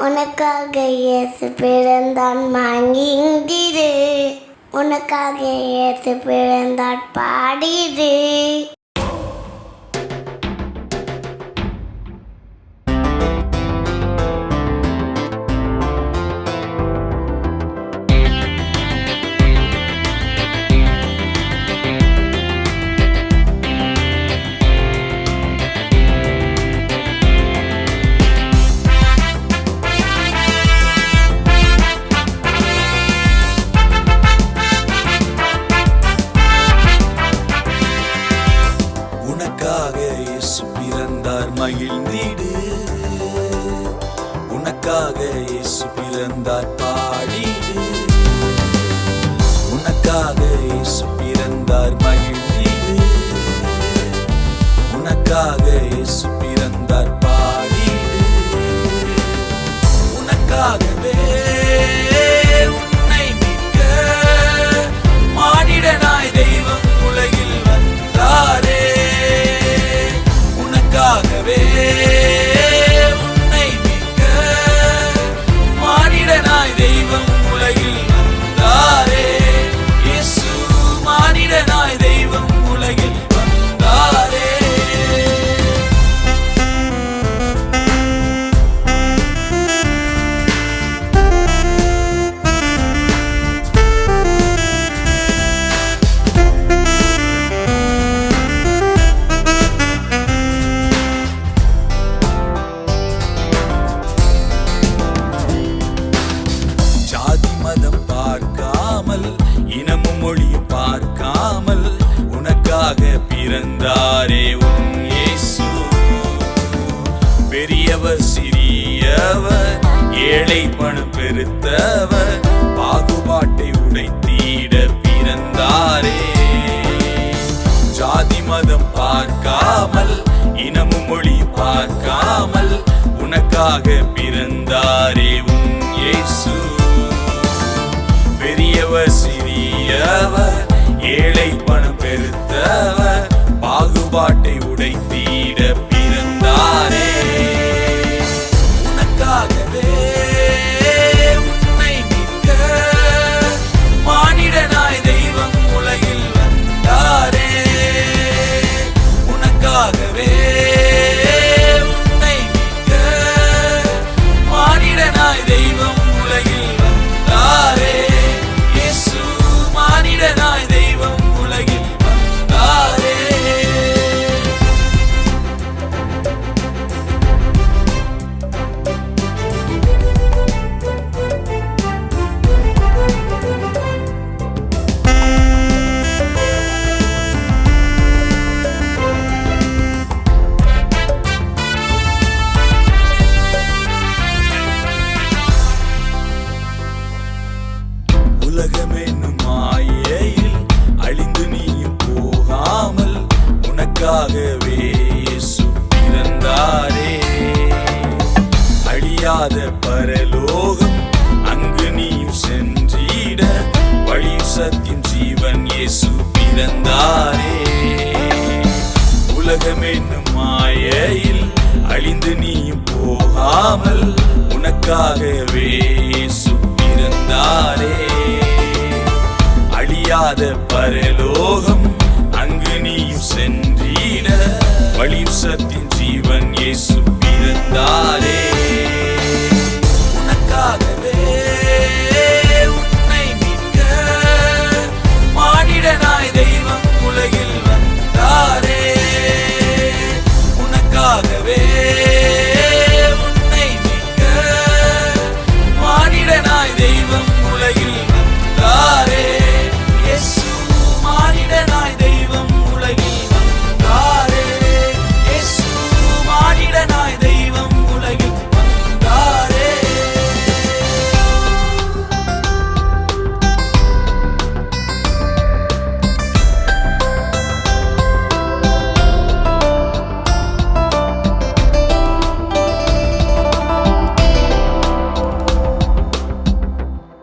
உனக்காக இயேசு பிறந்தான் மங்கிங்கிடு உனக்காக இயேசு பிறந்தான் பாடிடு உனக்காக இயேசு பிறந்தார் பாடிடு உனக்காக இயேசு பிறந்தார் மகிழ்ந்திடு உனக்காக இயேசு பிறந்தார் பாடிடு உனக்காகவே உன்னை மீட்க மானிடனாய் தெய்வம் உலகில் வந்தாரே. உனக்காகவே பெரியவர் சிறியவர் ஏழை பணம் பெருத்தவர் பாகுபாட்டை உடைத்தீட பிறந்தாரே. ஜாதி மதம் பார்க்காமல் இனமும் மொழி பார்க்காமல் உனக்காக பிறந்தாரே உன் இயேசு. பெரியவர் சிறியவர் ஏழை பணம் பெருத்தவர் பாகுபாட்டை உடைத்தீட உலகமென்னும் மாயையில் அழிந்து நீயும் போகாமல் உனக்காகவே பிறந்தாரே. அழியாத பரலோகம் அங்கு நீயும் சென்றிட வழி சத்தியம் ஜீவன் இயேசு பிறந்தாரே. உலகமென்னும் மாயையில் அழிந்து நீயும் போகாமல் உனக்காகவே இயேசு பிறந்தாரே. அழியாத பரலோகம் அங்கு நீயும் சென்றிட. வழி சத்தின் ஜீவன் இயேசு பிறந்தாரே. உனக்காகவே உன்னை மீட்க. மானிடனாய் தெய்வம் உலகில் வந்தாரே. உனக்காகவே